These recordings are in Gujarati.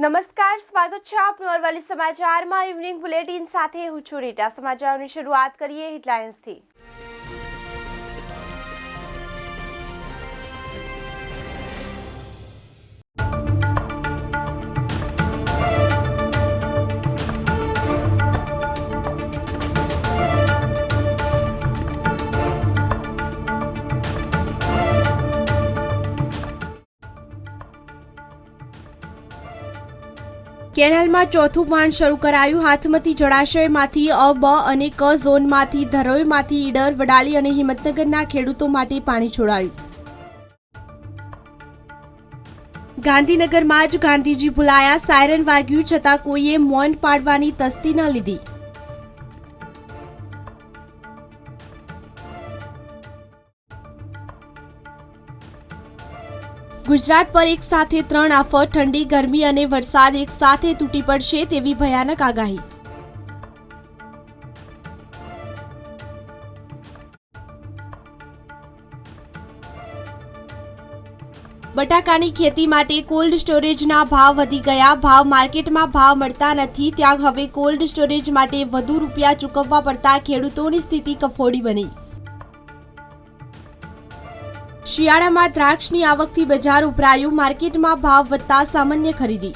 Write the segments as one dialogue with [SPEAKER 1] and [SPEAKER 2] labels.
[SPEAKER 1] નમસ્કાર, સ્વાગત છે આપનું અરવલ્લી સમાચારમાં. ઇવનિંગ બુલેટિન સાથે હું છું રીટા. સમાચારોની શરૂઆત કરીએ હેડલાઇન્સથી.
[SPEAKER 2] કેનાલમાં ચોથું પાણ શરૂ કરાયું. હાથમતી જળાશયમાંથી અ, બ અને ક ઝોનમાંથી ધરોઈમાંથી ઈડર, વડાલી અને હિંમતનગરના ખેડૂતો માટે પાણી છોડાયું. ગાંધીનગરમાં જ ગાંધીજી ભૂલાયા. સાયરન વાગ્યું છતાં કોઈએ મૌન પાડવાની તસ્તી ન લીધી. ગુજરાત પર એક સાથે ત્રણ આફત, ઠંડી, ગરમી અને વરસાદ એક સાથે તૂટી પડશે તેવી ભયાનક આગાહી. બટાકાની ખેતી માટે કોલ્ડ સ્ટોરેજના ભાવ વધી ગયા. ભાવ માર્કેટમાં ભાવ મળતા નથી. ત્યાં હવે કોલ્ડ સ્ટોરેજ માટે વધુ રૂપિયા ચૂકવવા પડતા ખેડૂતોની સ્થિતિ કફોડી બની. શિયાળામાં દ્રાક્ષની આવકથી બજાર ઉભરાયું. માર્કેટમાં ભાવ વધતા સામાન્ય ખરીદી.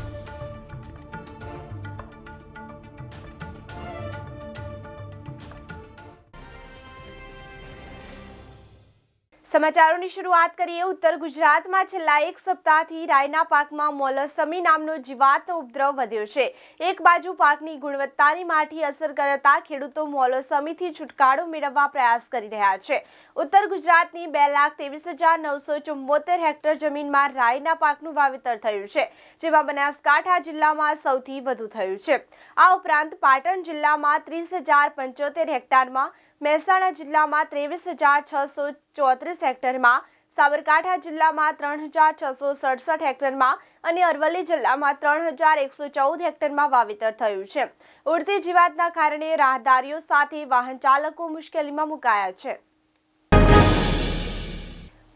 [SPEAKER 1] સમાચારોની શરૂઆત કરીએ. ઉત્તર ગુજરાતમાં છેલ્લા એક સપ્તાહથી રાયના પાકમાં મોલસમી નામનો જીવાતનો ઉપદ્રવ વધ્યો છે. એક બાજુ પાકની ગુણવત્તાની માઠી અસર કરતા ખેડૂતો મોલસમીથી છુટકારો મેળવવા પ્રયાસ કરી રહ્યા છે. ઉત્તર ગુજરાતની બે લાખ ત્રેવીસ હજાર નવસો ચુમ્મોતેર હેક્ટર જમીનમાં રાયના પાકનું વાવેતર થયું છે, જેમાં બનાસકાંઠા જિલ્લામાં સૌથી વધુ થયું છે. આ ઉપરાંત પાટણ જિલ્લામાં ત્રીસ હજાર પંચોતેર હેક્ટરમાં મહેસાણા જિલ્લામાં ત્રેવીસ હજાર છસો ચોત્રીસ હેક્ટરમાં, સાબરકાંઠા જિલ્લામાં ત્રણ હજાર છસો સડસઠ હેક્ટરમાં અને અરવલ્લી જિલ્લામાં ત્રણ હજાર એકસો ચૌદ હેક્ટરમાં વાવેતર થયું છે. ઉડતી જીવાતના કારણે રાહદારીઓ સાથે વાહન ચાલકો મુશ્કેલીમાં મુકાયા છે.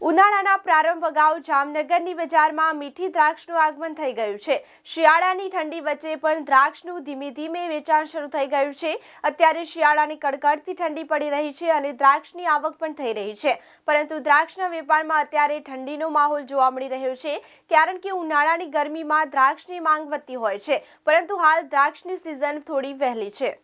[SPEAKER 1] ઉનાળાના પ્રારંભ અગાઉ જામનગરની બજારમાં મીઠી દ્રાક્ષનું આગમન થઈ ગયું છે. શિયાળાની ઠંડી વચ્ચે પણ દ્રાક્ષનું ધીમે ધીમે વેચાણ શરૂ થઈ ગયું છે. અત્યારે શિયાળાની કડકડતી ઠંડી પડી રહી છે અને દ્રાક્ષની આવક પણ થઈ રહી છે. પરંતુ દ્રાક્ષના વેપારમાં અત્યારે ઠંડીનો માહોલ જોવા મળી રહ્યો છે, કારણ કે ઉનાળાની ગરમીમાં દ્રાક્ષની માંગ વધતી હોય છે. પરંતુ હાલ દ્રાક્ષની સિઝન થોડી વહેલી છે.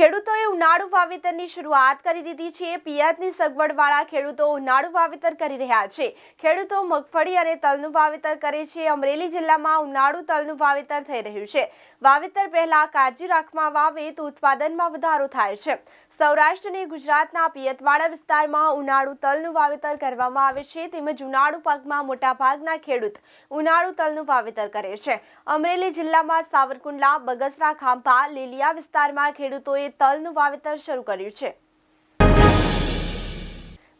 [SPEAKER 1] ખેડૂતોએ ઉનાળુ વાવેતરની શરૂઆત કરી દીધી છે. પિયાજની સગવડવાળા ખેડૂતો ઉનાળુ વાવેતર કરી રહ્યા છે. ખેડૂતો મગફળી અને તલનું વાવેતર કરે છે. અમરેલી જિલ્લામાં ઉનાળુ તલનું વાવેતર થઈ રહ્યું છે. વાવેતર પહેલા કાળજી રાખવામાં આવે તો ઉત્પાદનમાં વધારો થાય છે. સૌરાષ્ટ્ર અને ગુજરાતના પિયતવાડા વિસ્તારમાં ઉનાળુ તલનું વાવેતર કરવામાં આવે છે તેમજ ઉનાળુ પાકમાં મોટાભાગના ખેડૂત ઉનાળુ તલનું વાવેતર કરે છે. અમરેલી જિલ્લામાં સાવરકુંડલા, બગસરા, ખાંભા, લીલિયા વિસ્તારમાં ખેડૂતોએ તલનું વાવેતર શરૂ કર્યું છે.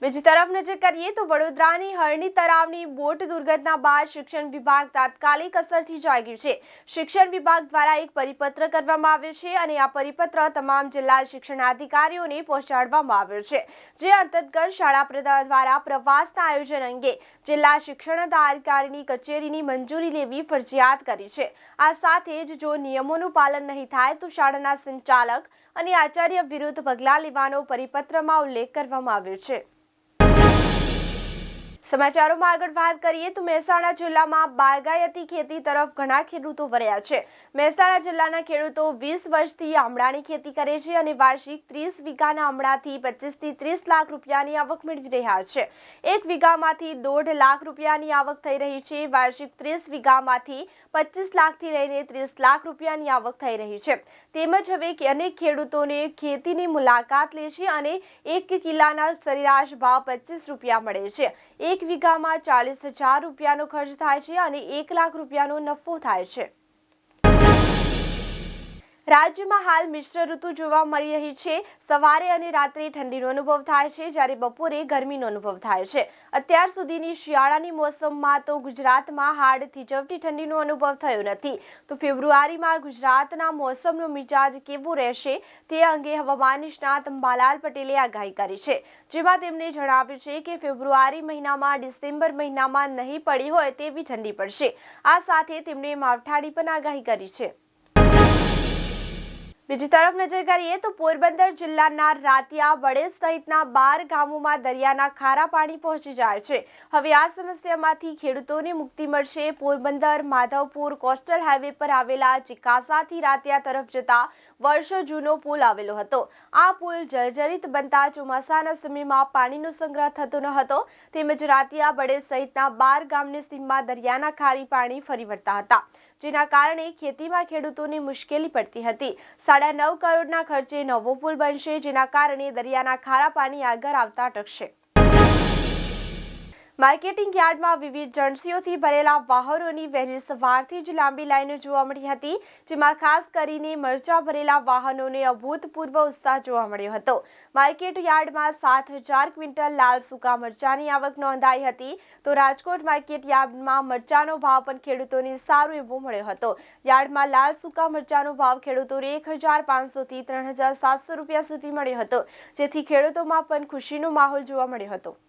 [SPEAKER 1] બીજી તરફ નજર કરીએ તો વડોદરાની હરણી તળાવની બોટ દુર્ઘટના બાદ શિક્ષણ વિભાગ તાત્કાલિક અસરથી જાગ્યું છે. શિક્ષણ વિભાગ દ્વારા એક પરિપત્ર કરવામાં આવ્યો છે અને આ પરિપત્ર તમામ જિલ્લા શિક્ષણાધિકારીઓને પહોંચાડવામાં આવ્યો છે, જે અંતર્ગત શાળા પ્રધાન દ્વારા પ્રવાસના આયોજન અંગે જિલ્લા શિક્ષણાધિકારીની કચેરીની મંજૂરી લેવી ફરજિયાત કરી છે. આ સાથે જ જો નિયમોનું પાલન નહીં થાય તો શાળાના સંચાલક અને આચાર્ય વિરુદ્ધ પગલાં લેવાનો પરિપત્રમાં ઉલ્લેખ કરવામાં આવ્યો છે. સમાચારોમાં આગળ વાત કરીએ તો મહેસાણા જિલ્લામાં બાગાયતી ખેતી તરફ ઘણા ખેડૂતો વળ્યા છે. મહેસાણા જિલ્લાના ખેડૂતો વીસ વર્ષથી આમળાની ખેતી કરે છે અને વાર્ષિક ત્રીસ વીઘાના આમળાથી પચીસથી ત્રીસ લાખ રૂપિયાની આવક મેળવી રહ્યા છે. એક વીઘામાંથી દોઢ લાખ રૂપિયાની આવક થઈ રહી છે. વાર્ષિક ત્રીસ વીઘામાંથી પચીસ લાખથી લઈને ત્રીસ લાખ રૂપિયાની આવક થઈ રહી છે. તેમજ હવે અનેક ખેડૂતોને ખેતીની મુલાકાત લે છે અને એક કિલ્લાના સરેરાશ ભાવ પચીસ રૂપિયા મળે છે. એક વીઘામાં ચાલીસ હજાર રૂપિયાનો ખર્ચ થાય છે અને એક લાખ રૂપિયાનો નફો થાય છે. રાજ્યમાં હાલ મિશ્ર ઋતુ જોવા મળી રહી છે. સવારે અને રાત્રે ઠંડીનો અનુભવ થાય છે, જ્યારે બપોરે ગરમીનો અનુભવ થાય છે. અત્યાર સુધીની શિયાળાની મોસમમાં તો ગુજરાતમાં હાડથી ચવટી ઠંડીનો અનુભવ થયો નથી. તો ફેબ્રુઆરીમાં ગુજરાતના મોસમનો મિજાજ કેવો રહેશે તે અંગે હવામાન નિષ્ણાત અંબાલાલ પટેલે આગાહી કરી છે. જેમાં તેમણે જણાવ્યું છે કે ફેબ્રુઆરી મહિનામાં ડિસેમ્બર મહિનામાં નહીં પડી હોય તેવી ઠંડી પડશે. આ સાથે તેમણે માવઠાની પણ આગાહી કરી છે. બીજી તરફ નજર કરીએ તો પોરબંદર જિલ્લાના રાતિયા વડેલ સહિતના બાર ગામોમાં દરિયાના ખારા પાણી પહોંચી જાય છે. હવે આ સમસ્યામાંથી ખેડૂતોને મુક્તિ મળશે. પોરબંદર, માધવપુર, કોસ્ટલ હાઈવે પર આવેલા ચિકાસાથી રાતિયા તરફ જતા વર્ષો જૂનો પુલ આવેલો હતો. આ પુલ જર્જરિત બનતા ચોમાસાના સમયમાં પાણીનો સંગ્રહ થતો ન હતો. તેમજ રાતિયા બડે સહિતના બાર ગામની સીમમાં દરિયાના ખારી પાણી ફરી વળતા હતા. જેના કારણે ખેતીમાં ખેડૂતોને મુશ્કેલી પડતી હતી. સાડા નવ કરોડના ખર્ચે નવો પુલ બનશે, જેના કારણે દરિયાના ખારા પાણી આગળ આવતા અટકશે. માર્કેટિંગ યાર્ડમાં વિવિધ જણસીઓથી ભરેલા વાહનોની વહેલી સવારથી જ લાંબી લાઈનો જોવા મળી હતી, જેમાં ખાસ કરીને મરચા ભરેલા વાહનોને અભૂતપૂર્વ ઉત્સાહ જોવા મળ્યો હતો. માર્કેટ યાર્ડમાં સાત હજાર ક્વિન્ટલ લાલ સૂકા મરચાની આવક નોંધાઈ હતી, તો રાજકોટ માર્કેટ યાર્ડમાં મરચાનો ભાવ પણ ખેડૂતોને સારો એવો મળ્યો હતો. યાર્ડમાં લાલ સૂકા મરચાનો ભાવ ખેડૂતોને એક હજાર પાંચસોથી ત્રણ હજાર સાતસો રૂપિયા સુધી મળ્યો હતો, જેથી ખેડૂતોમાં પણ ખુશીનો માહોલ જોવા મળ્યો હતો.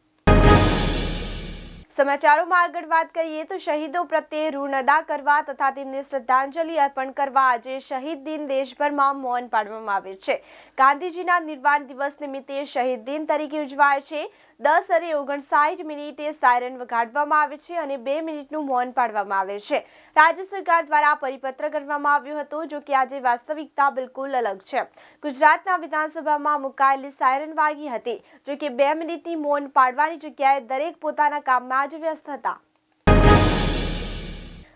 [SPEAKER 1] સમાચારોમાં આગળ વાત કરીએ તો શહીદો પ્રત્યે ઋણ અદા કરવા તથા તેમને શ્રદ્ધાંજલિ અર્પણ કરવા આજે શહીદ દિન દેશભરમાં મૌન પાડવામાં આવે છે. ગાંધીજીના નિર્વાણ દિવસ નિમિત્તે શહીદ દિન તરીકે ઉજવાય છે. દસ અને ઓગણસાઠ મિનિટે સાયરન વગાડવામાં આવે છે અને બે મિનિટનું મૌન પાડવામાં આવે છે. રાજ્ય સરકાર દ્વારા પરિપત્ર કરવામાં આવ્યો હતો, જો કે આજે વાસ્તવિકતા બિલકુલ અલગ છે. ગુજરાતના વિધાનસભામાં મુકાયેલી સાયરન વાગી હતી, જો કે બે મિનિટની મૌન પાડવાની જગ્યાએ દરેક પોતાના કામમાં જ વ્યસ્ત હતા.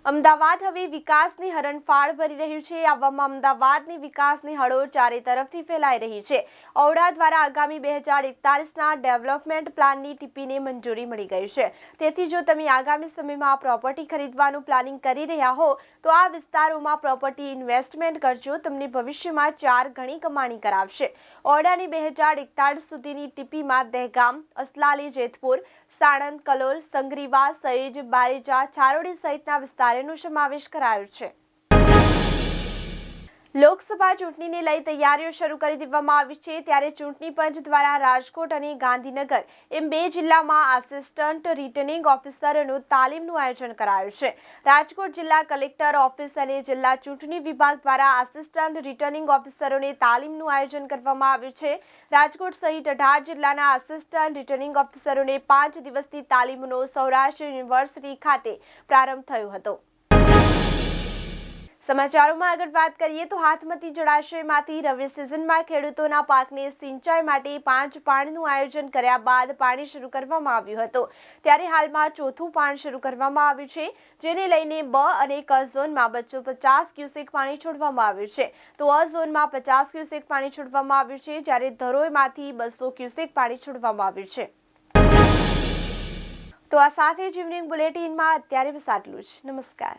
[SPEAKER 1] અમદાવાદ હવે વિકાસની હરણફાળ ભરી રહ્યું છે. આવામાં અમદાવાદની વિકાસની હળોળ ચારે તરફથી ફેલાઈ રહી છે. ઔડા દ્વારા આગામી બે હજાર એકતાલીસના ડેવલપમેન્ટ પ્લાનની ટીપીને મંજૂરી મળી ગઈ છે. તેથી જો તમે આગામી સમયમાં પ્રોપર્ટી ખરીદવાનું પ્લાનિંગ કરી રહ્યા હો, તો આ વિસ્તારોમાં પ્રોપર્ટી ઇન્વેસ્ટમેન્ટ કરજો. તમને ભવિષ્યમાં ચાર ગણી કમાણી કરાવશે. ઔડાની બે હજાર એકતાલીસ સુધીની ટીપીમાં દહેગામ, અસલાલી, જેતપુર, સાણંદ, કલોલ, સંગ્રીવા સહેજ બારેજા ચારોડી સહિતના વિસ્તારોનો સમાવેશ કરાયો છે. લોકસભા ચૂંટણીને લઈ તૈયારીઓ શરૂ કરી દેવામાં આવી છે. ત્યારે ચૂંટણી પંચ દ્વારા રાજકોટ અને ગાંધીનગર એમ બે જિલ્લામાં આસિસ્ટન્ટ રિટર્નિંગ ઓફિસરનું તાલીમનું આયોજન કરાયું છે. રાજકોટ જિલ્લા કલેક્ટર ઓફિસ અને જિલ્લા ચૂંટણી વિભાગ દ્વારા આસિસ્ટન્ટ રિટર્નિંગ ઓફિસરોને તાલીમનું આયોજન કરવામાં આવ્યું છે. રાજકોટ સહિત અઢાર જિલ્લાના આસિસ્ટન્ટ રિટર્નિંગ ઓફિસરોને પાંચ દિવસની તાલીમનો સૌરાષ્ટ્ર યુનિવર્સિટી ખાતે પ્રારંભ થયો હતો. સમાચારોમાં આગળ વાત કરીએ તો હાથમતી જળાશયમાંથી રવિ સિઝનમાં ખેડૂતોના પાકને સિંચાઈ માટે પાંચ પાણીનું આયોજન કર્યા બાદ પાણી શરૂ કરવામાં આવ્યું હતું. ત્યારે હાલમાં ચોથું પાણ શરૂ કરવામાં આવ્યું છે, જેને લઈને બ અને ક ઝોનમાં બચ્ચો પચાસ ક્યુસેક પાણી છોડવામાં આવ્યું છે. તો અ ઝોનમાં પચાસ ક્યુસેક પાણી છોડવામાં આવ્યું છે, જ્યારે ધરોઈમાંથી બસો ક્યુસેક પાણી છોડવામાં આવ્યું છે. તો આ સાથે જ ઇવનિંગ બુલેટિનમાં અત્યારે બસ આટલું જ. નમસ્કાર.